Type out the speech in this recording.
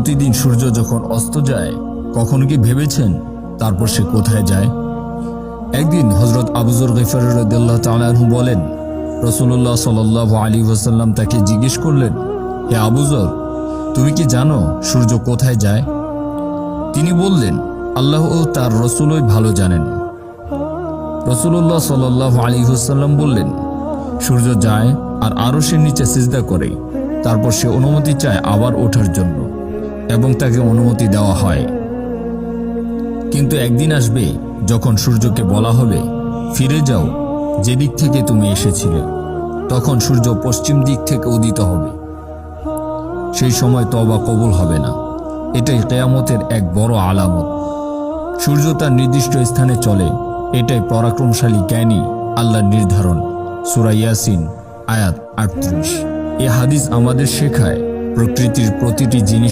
প্রতিদিন সূর্য যখন অস্ত যায়, কখনো কি ভেবেছেন তারপর সে কোথায় যায়? একদিন হজরত আবুজর গফারুল্লাহ তালু বলেন রসুল্লাহ সাল আলী ওসাল্লাম তাকে জিজ্ঞেস করলেন, হে আবুজর তুমি কি জানো সূর্য কোথায় যায়? তিনি বললেন, আল্লাহ ও তার রসুলই ভালো জানেন। রসুল্লাহ সাল আলী হুসাল্লাম বললেন, সূর্য যায় আর আরও সে নিচে সিজদা করে, তারপর সে অনুমতি চায় আবার ওঠার জন্য। এবং তাকে অনুমতি দেওয়া হয়। কিন্তু একদিন আসবে যখন সূর্যকে বলা হবে, ফিরে যাও, যেদিক থেকে তুমি এসেছিলে। তখন সূর্য পশ্চিম দিক থেকে উদিত হবে। সেই সময় তবা কবুল হবে না। এটাই কেয়ামতের এক বড় আলামত। সূর্য তার নির্দিষ্ট স্থানে চলে। এটাই পরাক্রমশালী জ্ঞানী আল্লাহর নির্ধারণ। সুরাইয়াসিন আয়াত আটত্রিশ। এ হাদিস আমাদের শেখায় প্রকৃতির প্রতিটি জিনিস